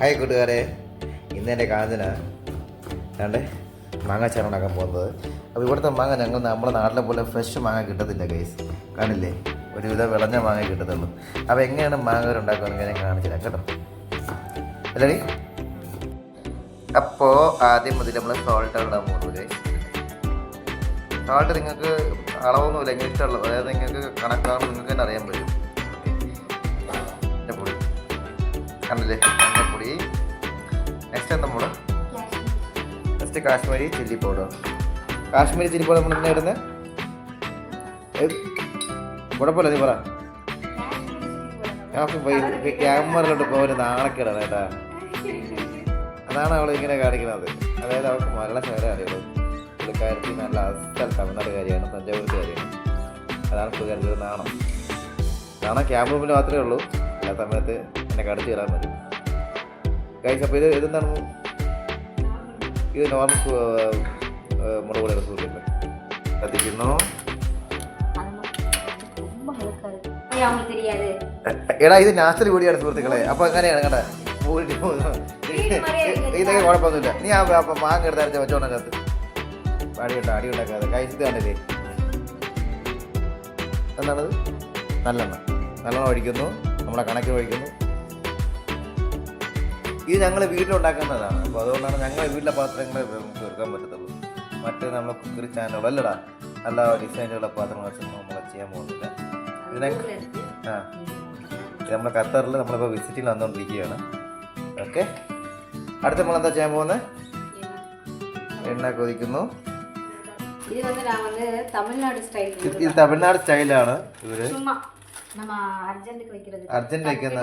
Hi കൂട്ടുകാരെ. ഇന്ന് എന്റെ കാഞ്ചന കണ്ടേ മാങ്ങ ഉണ്ടാക്കാൻ പോകുന്നത്. അപ്പോൾ ഇവിടുത്തെ മാങ്ങ ഞങ്ങൾ നമ്മുടെ നാട്ടിലെ പോലെ ഫ്രഷ് മാങ്ങ കിട്ടത്തില്ല ഗൈസ് കാണില്ലേ ഒരുവിധം വിളഞ്ഞ മാങ്ങ കിട്ടത്തുള്ളൂ. അപ്പോൾ എങ്ങനെയാണ് മാങ്ങ ഉണ്ടാക്കുന്നത് ഞാൻ കാണിച്ചു തരാം കേട്ടോ. അല്ലേ അപ്പോൾ ആദ്യം മുതൽ നമ്മൾ സോൾട്ട് ഇടാൻ പോകുന്നത് സോൾട്ട് നിങ്ങൾക്ക് അളവൊന്നുമില്ല എങ്ങനെ ഇഷ്ടമുള്ളത്. അതായത് നിങ്ങൾക്ക് കണക്കാണെന്ന് നിങ്ങൾക്ക് തന്നെ അറിയാൻ പറ്റും. കണ്ടില്ലേ? നെക്സ്റ്റ് എന്താ next Kashmiri chilli powder Kashmiri chilli powder നമ്മൾ എന്താ ഇടുന്നത് കുഴപ്പമില്ല നീ പറ. ക്യാമറയിലോട്ട് ഒരു നാണക്കേടാണ് കേട്ടാ. അതാണ് അവൾ ഇങ്ങനെ കാണിക്കുന്നത്. അതായത് അവൾക്ക് മലയാള ശേഖരം അറിയുള്ളൂ. പുള്ളിക്കാരത്തി നല്ല അസ്ഥൽ തമിഴ്നാട്ടുകാരിയാണ് തഞ്ചാവൂർക്കാരിയാണ് അതാണ് പുള്ളിക്കാരത്തി ഒരു നാണം. നാണം ക്യാമ്പ് മുമ്പിൽ മാത്രമേ ഉള്ളൂ. എല്ലാ സമയത്ത് എന്നെ കടത്തി ഇടാൻ മതി ഗൈസ് അപ്പോൾ ഇത് ഇതെന്താണ്? ഇത് നോർമൽ മുളക് പൊടിയുടെ സൂര്യല്ലേ കത്തിക്കുന്നു എടാ ഇത് നാസ്തലി പൊടിയാണ് സുഹൃത്തുക്കളെ. അപ്പൊ അങ്ങനെയാണ് കേട്ടാ. ഇതൊക്കെ കുഴപ്പമൊന്നുമില്ല. നീ ആ മാങ്ങ എടുത്തരച്ച വെച്ചോണ്ടകത്ത് അടി ഉണ്ടാക്കാതെ. കഴിച്ചത് കണ്ടില്ലേ? എന്താണത്? നല്ലെണ്ണ. നല്ലെണ്ണ ഒഴിക്കുന്നു. നമ്മളെ കണക്കിന് ഒഴിക്കുന്നു. ഇത് ഞങ്ങൾ വീട്ടിലുണ്ടാക്കുന്നതാണ് അപ്പോൾ അതുകൊണ്ടാണ് ഞങ്ങളെ വീട്ടിലെ പാത്രങ്ങളെ നമുക്ക് എടുക്കാൻ പറ്റത്തുള്ളൂ. മറ്റ് നമ്മൾ കുക്കറി ചാനലുകൾ അല്ലടാ. നല്ല ഡിസൈനുള്ള പാത്രങ്ങൾ വെച്ചൊന്നും നമ്മൾ ചെയ്യാൻ പോകുന്നില്ല. ഇതിനെ ആ. ഇത് നമ്മുടെ ഖത്തറിൽ നമ്മളിപ്പോൾ വിസിറ്റിൽ വന്നുകൊണ്ടിരിക്കുകയാണ് ഓക്കെ. അടുത്ത നമ്മൾ എന്താ ചെയ്യാൻ പോകുന്നത് എണ്ണ കൊതിക്കുന്നു. ഇത് തമിഴ്നാട് സ്റ്റൈലാണ് ഇവർ. അർജന്റ് വെക്കുന്ന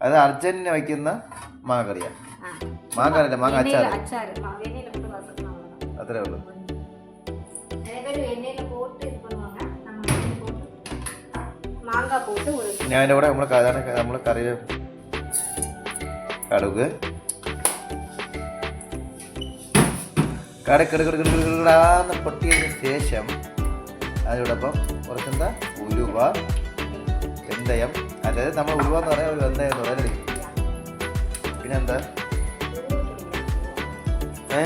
അത് അർജന്റിന് വയ്ക്കുന്ന മാങ്ങക്കറിയാണ് മാങ്ങല്ല മാങ്ങ അച്ചാർ അത്രേ ഉള്ളു. ഞാൻ എന്റെ കൂടെ നമ്മൾ സാധാരണ നമ്മൾ കറി കടുക്. കടക്കിടക്കിടക്കിടക്കിടാന്ന് പൊട്ടിയതിന് ശേഷം അതിനോടൊപ്പം കുറച്ചെന്താ? ഉലുവ എന്തയം അതായത് നമ്മൾ ഉലുവ എന്ന് പറയാൻ ഒരു വെന്തയം അതല്ലേ പിന്നെന്താ? ഏ?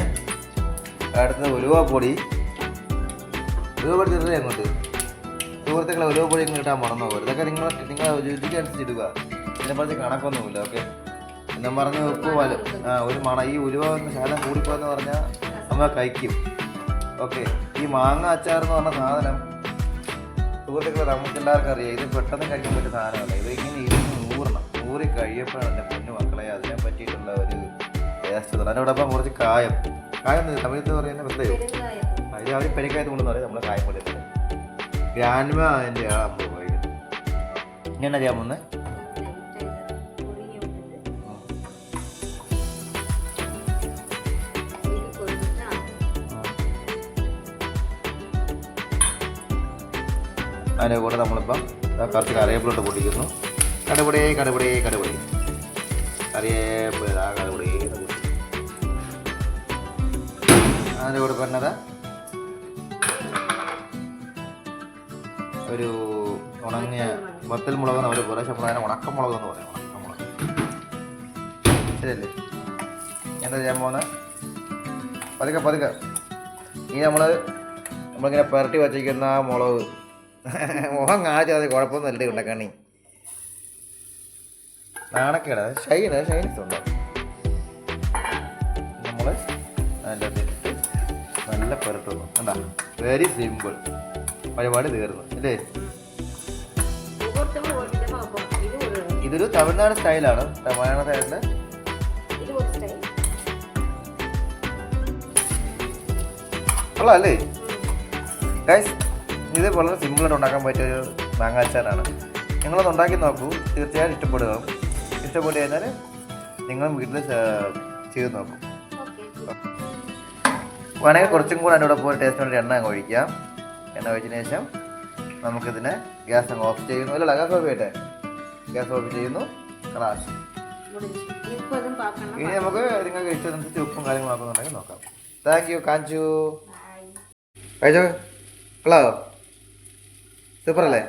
അടുത്തത് ഉലുവ പൊടി. ഉലുവ പൊടി ചെറുതേ അങ്ങോട്ട്. സുഹൃത്തുക്കളെ ഉലുവ പൊടി ഇങ്ങനെ ഇട്ടാൽ മറന്നു പോകും ഇതൊക്കെ നിങ്ങൾ നിങ്ങൾ രുചിക്കനുസരിച്ചിടുക. ഇതിനെ പറഞ്ഞ് കണക്കൊന്നുമില്ല ഓക്കെ? ഞാൻ പറഞ്ഞ ഉപ്പ് വല ഒരു മണ. ഈ ഉലുവ ശാലം കൂടിപ്പോയെന്ന് പറഞ്ഞാൽ നമ്മൾ കഴിക്കും. ഓക്കെ? ഈ മാങ്ങ അച്ചാർ എന്ന് പറഞ്ഞ സാധനം സുഹൃത്തുക്കളെ നമുക്ക് എല്ലാവർക്കും അറിയാം. ഇത് പെട്ടെന്ന് കഴിക്കാൻ പറ്റുന്ന സാധനമല്ല. ഇത് ഇങ്ങനെ ഇരുന്ന് നൂറണം. നൂറി കഴിയപ്പോഴാണ് എന്റെ പൊന്നു മക്കളെ അതിനെ പറ്റിയിട്ടുള്ള ഒരു ടേസ്റ്റ് അതിനോടൊപ്പം കുറച്ച് കായം. കായം തമിഴത്ത് പറയുന്നത് മനസ്സിലായോ അതിൽ അവർ പെരക്കായത് കൊണ്ടെന്ന് പറയും. നമ്മൾ കായം പൊടിയത്തില്ല ഗ്രാൻമ എന്റെ ആളാകുമ്പോൾ ഇങ്ങനെ അറിയാമെന്ന് അതിന്റെ കൂടെ നമ്മളിപ്പം കറക്റ്റ് കുറച്ച് കറിവേപ്പിലോട്ട് പൊട്ടിക്കുന്നു. കടുപടി കടുപടി കടപടി. കറിവേപ്പില കടുപടി അതിന്റെ കൂടെ പറഞ്ഞത് ഒരു ഉണങ്ങിയ വത്തൽ മുളക് എന്ന് പറയും പക്ഷെ അതിനെ ഉണക്കമുളക് എന്ന് പറയും ഉണക്കമുളക്. ശരിയല്ലേ? എന്താ ചെയ്യാൻ പോകുന്നത് പതുക്കെ പതുക്കെ. ഇനി നമ്മൾ നമ്മളിങ്ങനെ പുരട്ടി വച്ചിരിക്കുന്ന മുളക് മുഖം കാണിച്ചാൽ മതി കുഴപ്പമൊന്നുമില്ല ഉള്ളക്കണ്ണി നാണക്കേടാ. ഷൈന ഷൈനത്തുണ്ട് നമ്മൾ അതിന്റെ നല്ല പുരട്ടുന്നു. എന്താ വെരി സിമ്പിൾ പരിപാടി തീർന്നു. അല്ലേ? ഇതൊരു തമിഴ്നാട് സ്റ്റൈലാണ് തമിഴ്നാട് കൊള്ളാം അല്ലേ? ഇത് വളരെ സിമ്പിളായിട്ട് ഉണ്ടാക്കാൻ പറ്റിയ ഒരു മാങ്ങ അച്ചാറാണ്. നിങ്ങളത് ഉണ്ടാക്കി നോക്കൂ. തീർച്ചയായും ഇഷ്ടപ്പെടുക ഇഷ്ടപ്പെട്ടു കഴിഞ്ഞാൽ നിങ്ങൾ വീട്ടിൽ ചെയ്ത് നോക്കും. വേണമെങ്കിൽ കുറച്ചും കൂടെ അതിന്റെ കൂടെ ടേസ്റ്റ് വേണ്ടി എണ്ണ അങ്ങ് ഒഴിക്കാം എണ്ണ ഒഴിച്ചതിന് ശേഷം നമുക്കിതിനെ ഗ്യാസ് അങ്ങ് ഓഫ് ചെയ്യുന്നു. അല്ലല്ല ഗ്യാസ് ഓഫ് ചെയ്യട്ടെ? ഗ്യാസ് ഓഫ് ചെയ്യുന്നു. ക്ലാസ് ഇനി നമുക്ക് നിങ്ങൾക്ക് ഇഷ്ടമനുസരിച്ച് ഉപ്പും കാര്യങ്ങളൊക്കെ ഉണ്ടെങ്കിൽ നോക്കാം. Thank you Kanchu. കഴിച്ചോ കളോ സൂപ്പർ അല്ലേ